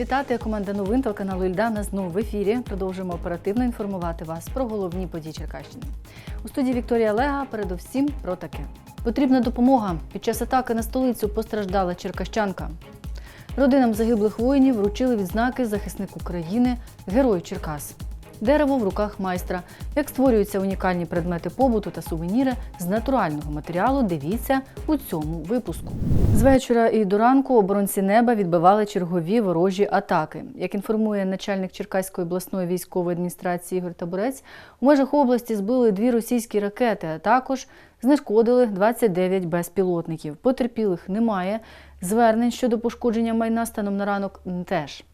вітати. Команда новин телеканалу Ільдана знову в ефірі. Продовжуємо оперативно інформувати вас про головні події Черкащини. У студії Вікторія Лега передовсім про таке. Потрібна допомога. Під час атаки на столицю постраждала черкащанка. Родинам загиблих воїнів вручили відзнаки захисник України, герой Черкас. Дерево в руках майстра. Як створюються унікальні предмети побуту та сувеніри з натурального матеріалу, дивіться у цьому випуску. З вечора і до ранку оборонці неба відбивали чергові ворожі атаки. Як інформує начальник Черкаської обласної військової адміністрації Ігор Табурець, у межах області збили дві російські ракети, а також знешкодили 29 безпілотників. Потерпілих немає. Звернень щодо пошкодження майна станом на ранок теж.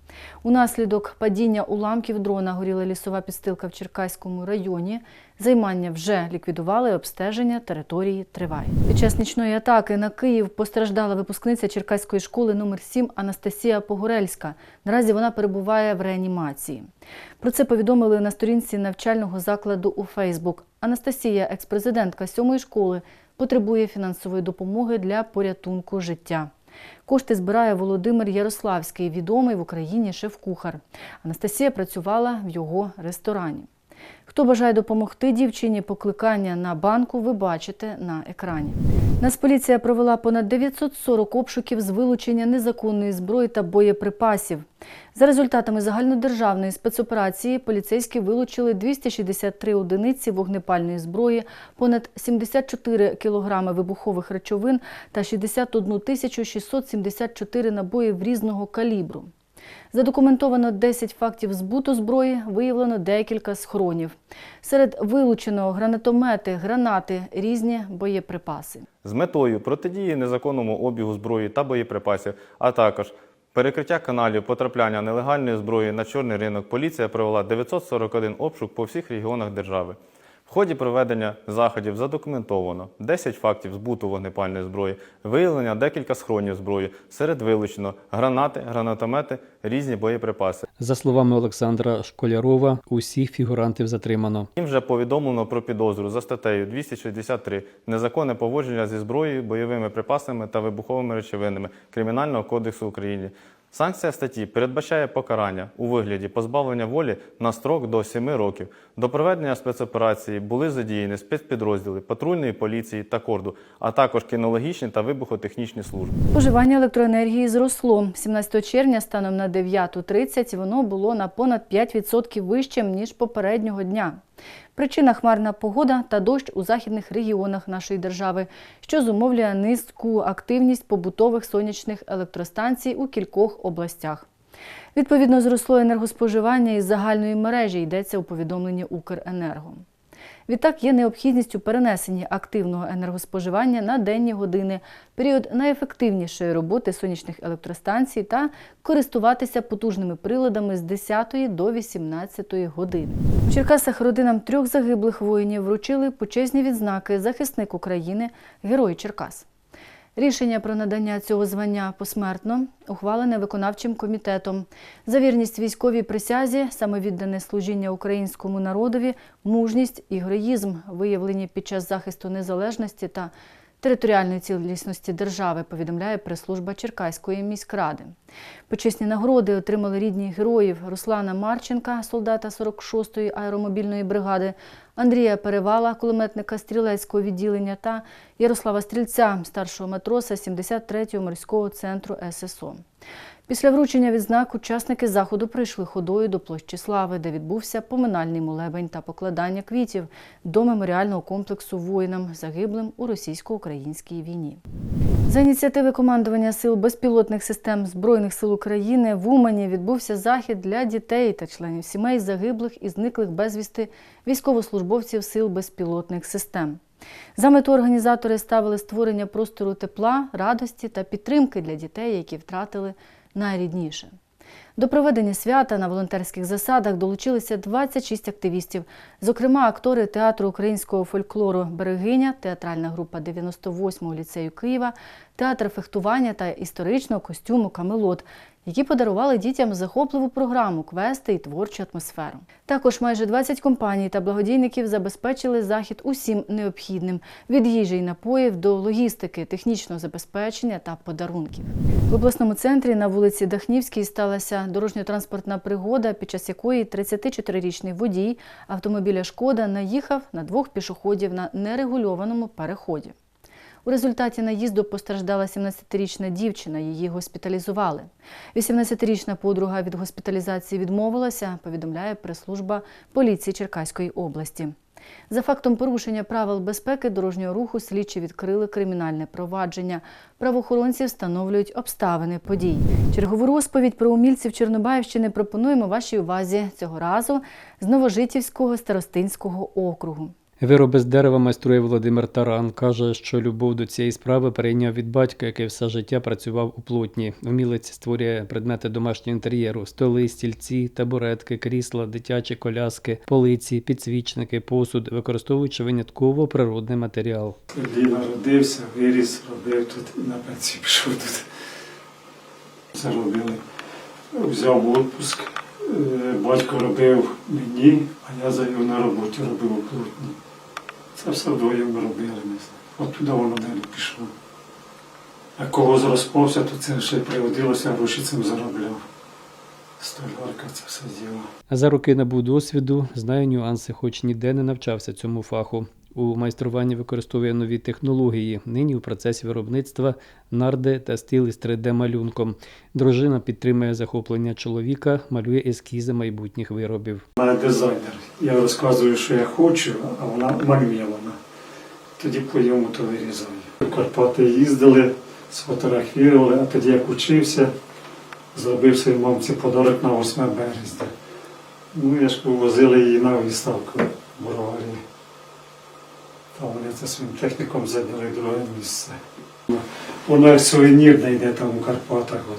Унаслідок падіння уламків дрона горіла лісова підстилка в Черкаському районі. Займання вже ліквідували, обстеження території триває. Під час нічної атаки на Київ постраждала випускниця Черкаської школи номер 7 Анастасія Погорельська. Наразі вона перебуває в реанімації. Про це повідомили на сторінці навчального закладу у Фейсбук. Анастасія, експрезидентка сьомої школи, потребує фінансової допомоги для порятунку життя. Кошти збирає Володимир Ярославський, відомий в Україні шеф-кухар. Анастасія працювала в його ресторані. Хто бажає допомогти дівчині, покликання на банку ви бачите на екрані. Нацполіція провела понад 940 обшуків з вилучення незаконної зброї та боєприпасів. За результатами загальнодержавної спецоперації поліцейські вилучили 263 одиниці вогнепальної зброї, понад 74 кілограми вибухових речовин та 61 тисячу 674 набоїв різного калібру. Задокументовано 10 фактів збуту зброї, виявлено декілька схронів. Серед вилученого гранатомети, гранати, різні боєприпаси. з метою протидії незаконному обігу зброї та боєприпасів, а також перекриття каналів потрапляння нелегальної зброї на чорний ринок, поліція провела 941 обшук по всіх регіонах держави. В ході проведення заходів задокументовано 10 фактів збуту вогнепальної зброї, виявлення декілька схронів зброї, серед вилучено гранати, гранатомети, різні боєприпаси. За словами Олександра Школярова, усіх фігурантів затримано. Їм вже повідомлено про підозру за статтею 263 незаконне поводження зі зброєю, бойовими припасами та вибуховими речовинами Кримінального кодексу України. Санкція статті передбачає покарання у вигляді позбавлення волі на строк до 7 років. До проведення спецоперації були задіяні спецпідрозділи патрульної поліції та корду, а також кінологічні та вибухотехнічні служби. Споживання електроенергії зросло. 17 червня станом на 9.30 воно було на понад 5% вищим, ніж попереднього дня. Причина хмарна погода та дощ у західних регіонах нашої держави, що зумовлює низьку активність побутових сонячних електростанцій у кількох областях. Відповідно, зросло енергоспоживання із загальної мережі, йдеться у повідомленні Укренерго. Відтак є необхідність у перенесенні активного енергоспоживання на денні години, період найефективнішої роботи сонячних електростанцій та користуватися потужними приладами з 10 до 18 години. В Черкасах родинам трьох загиблих воїнів вручили почесні відзнаки захисник України, герой Черкас. Рішення про надання цього звання посмертно ухвалене виконавчим комітетом. За вірність військовій присязі, самовіддане служіння українському народові, мужність і героїзм, виявлені під час захисту незалежності та територіальної цілісності держави, повідомляє прес-служба Черкаської міськради. Почесні нагороди отримали рідні героїв Руслана Марченка, солдата 46-ї аеромобільної бригади, Андрія Перевала, кулеметника стрілецького відділення та Ярослава Стрільця, старшого матроса 73-го морського центру ССО. Після вручення відзнак учасники заходу прийшли ходою до площі Слави, де відбувся поминальний молебень та покладання квітів до меморіального комплексу воїнам, загиблим у російсько-українській війні. За ініціативи командування сил безпілотних систем Збройних сил України в Умані відбувся захід для дітей та членів сімей загиблих і зниклих безвісти військовослужбовців сил безпілотних систем. За мету організатори ставили створення простору тепла, радості та підтримки для дітей, які втратили найрідніше. До проведення свята на волонтерських засадах долучилися 26 активістів, зокрема актори театру українського фольклору Берегиня, театральна група 98-го ліцею Києва, театр фехтування та історичного костюму Камелот, які подарували дітям захопливу програму, квести і творчу атмосферу. Також майже 20 компаній та благодійників забезпечили захід усім необхідним від їжі й напоїв до логістики, технічного забезпечення та подарунків. В обласному центрі на вулиці Дахнівській сталася дорожньо-транспортна пригода, під час якої 34-річний водій автомобіля Шкода наїхав на двох пішоходів на нерегульованому переході. У результаті наїзду постраждала 17-річна дівчина, її госпіталізували. 18-річна подруга від госпіталізації відмовилася, повідомляє прес-служба поліції Черкаської області. За фактом порушення правил безпеки дорожнього руху слідчі відкрили кримінальне провадження. Правоохоронці встановлюють обставини подій. Чергову розповідь про умільців Чорнобаївщини пропонуємо вашій увазі цього разу з Новожитівського старостинського округу. Вироби з дерева майструє Володимир Таран. Каже, що любов до цієї справи перейняв від батька, який все життя працював у плотні. Умілець створює предмети домашнього інтер'єру: столи, стільці, табуретки, крісла, дитячі коляски, полиці, підсвічники, посуд, використовуючи винятково природний матеріал. Тоді народився, виріс, робив тут на пенсію пішов тут. Це робили. Взяв відпуск. Е, Батько робив мені, а я за його на роботі робив у плотні. Це все вдвоєм ми робили. Оттуда воно далі пішло. А кого зрозпався, то це ще й пригодилося, гроші цим заробляв. Столярка це все діло. За роки набув досвіду, знаю нюанси, хоч ніде не навчався цьому фаху. У майструванні використовує нові технології. Нині у процесі виробництва нарди та стіл із 3D-малюнком. Дружина підтримує захоплення чоловіка, малює ескізи майбутніх виробів. Вона дизайнер. Я розказую, що я хочу, а вона малює вона. Тоді по йому то вирізаю. Карпати їздили, сфотографували, а тоді як учився, зробив своїй мамці подарок на 8 березня. Ну, я ж возили її на виставку в Броварі. Там вони це своїм техніком зайняли друге місце. Воно як сувенір не йде там у Карпатах. От.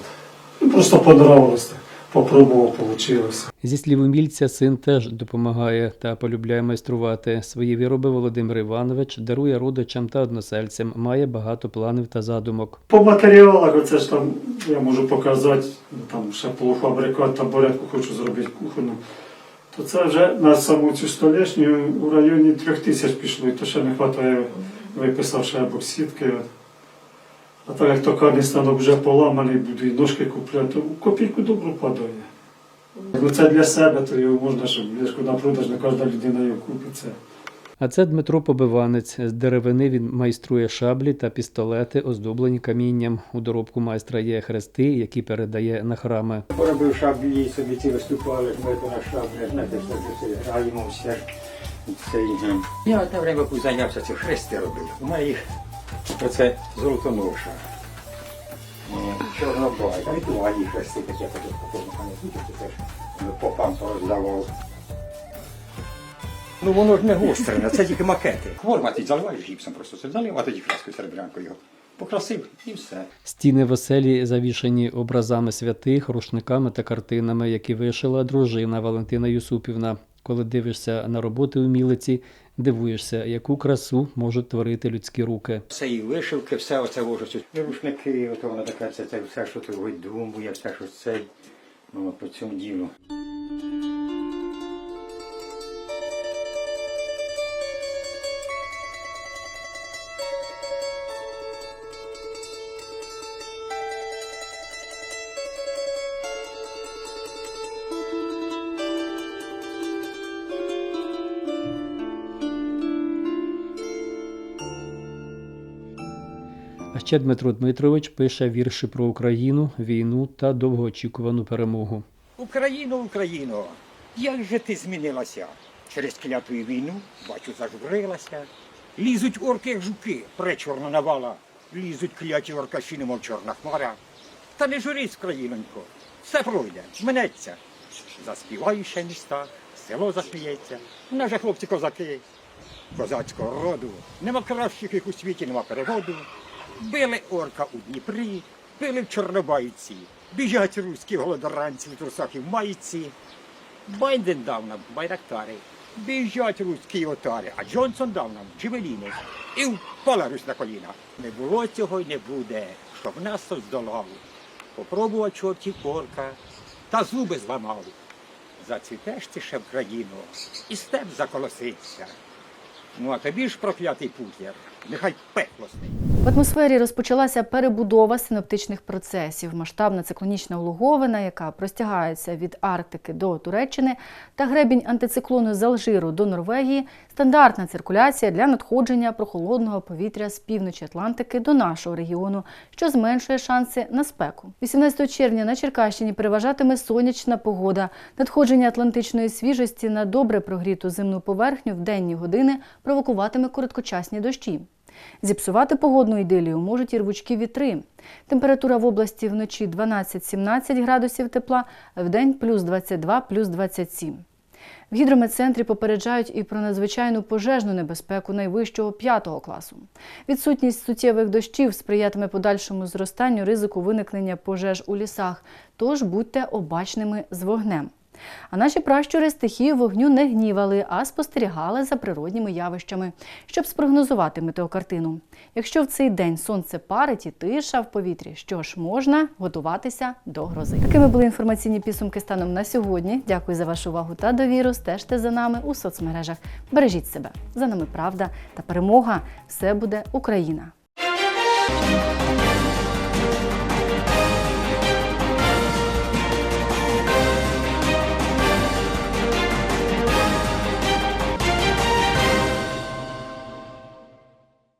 Ну, просто понравилось. Попробував, вийшло. Зі слів умільця, син теж допомагає та полюбляє майструвати. Свої вироби Володимир Іванович дарує родичам та односельцям, має багато планів та задумок. По матеріалах, оце ж там я можу показати, там ще полуфабрикат, табуретку хочу зробити кухонну. То це вже на саму цю столешню у районі трьох тисяч пішло, і то ще не вистачає, виписав ще боксітки. А так як токарний станок вже поламаний, буду і ножки купляти, то копійку добру падає. Ну це для себе, то його можна, щоб на продаж не кожна людина його купить. А це Дмитро Побиванець. З деревини він майструє шаблі та пістолети, оздоблені камінням. У доробку майстра є хрести, які передає на храми. Поробив шаблі, собі ці виступали, на шаблі, знаєте, це граємо все. Я одне время зайнявся ці хрести робив. У мене їх оце золотоноша. Чорнобай, та й тугані хрести такі, я потім попам пороздавав. Ну воно ж не гострене, це тільки макети. Форма ти заливаєш гіпсом просто, це залив, а тоді краскою серебрянкою його. Покрасив і все. Стіни в оселі завішані образами святих, рушниками та картинами, які вишила дружина Валентина Юсупівна. Коли дивишся на роботи умілиці, дивуєшся, яку красу можуть творити людські руки. Все і вишивки, все оце. І рушники, ото вона така, це, це все, що ти видумує, все, що це ну, по цьому ділу. А ще Дмитро Дмитрович пише вірші про Україну, війну та довгоочікувану перемогу. Україно, Україно, як же ти змінилася? Через кляту війну, бачу, зажурилася. Лізуть орки, як жуки, пречорна навала. Лізуть кляті оркаші, немов чорна хмара. Та не журись, країнонько, все пройде, минеться. Заспіваю ще міста, село засміється. У нас же хлопці козаки, козацького роду. Нема кращих їх у світі, нема переводу. Били орка у Дніпрі, били в Чорнобайці, біжать руські голодоранці в трусах і в майці. Байден дав нам байрактари, біжать руські отари, а Джонсон дав нам джевеліни. І впала Русь на коліна. Не було цього й не буде, щоб нас хтось здолав. попробував чорті корка, та зуби зламав. Зацвітеш ти ще в країну, і степ заколоситься. Ну а тобі ж проклятий путєр, нехай пекло стоїть. В атмосфері розпочалася перебудова синоптичних процесів. Масштабна циклонічна улоговина, яка простягається від Арктики до Туреччини, та гребінь антициклону з Алжиру до Норвегії стандартна циркуляція для надходження прохолодного повітря з півночі Атлантики до нашого регіону, що зменшує шанси на спеку. 18 червня на Черкащині переважатиме сонячна погода. Надходження атлантичної свіжості на добре прогріту земну поверхню в денні години провокуватиме короткочасні дощі. Зіпсувати погодну ідилію можуть і рвучкі вітри. Температура в області вночі 12-17 градусів тепла, в день плюс 22, плюс 27. В гідрометцентрі попереджають і про надзвичайну пожежну небезпеку найвищого п'ятого класу. Відсутність суттєвих дощів сприятиме подальшому зростанню ризику виникнення пожеж у лісах, тож будьте обачними з вогнем. А наші пращури стихію вогню не гнівали, а спостерігали за природніми явищами, щоб спрогнозувати метеокартину. Якщо в цей день сонце парить і тиша в повітрі, що ж можна готуватися до грози. Такими були інформаційні підсумки станом на сьогодні. Дякую за вашу увагу та довіру. Стежте за нами у соцмережах. Бережіть себе. За нами правда та перемога. Все буде Україна.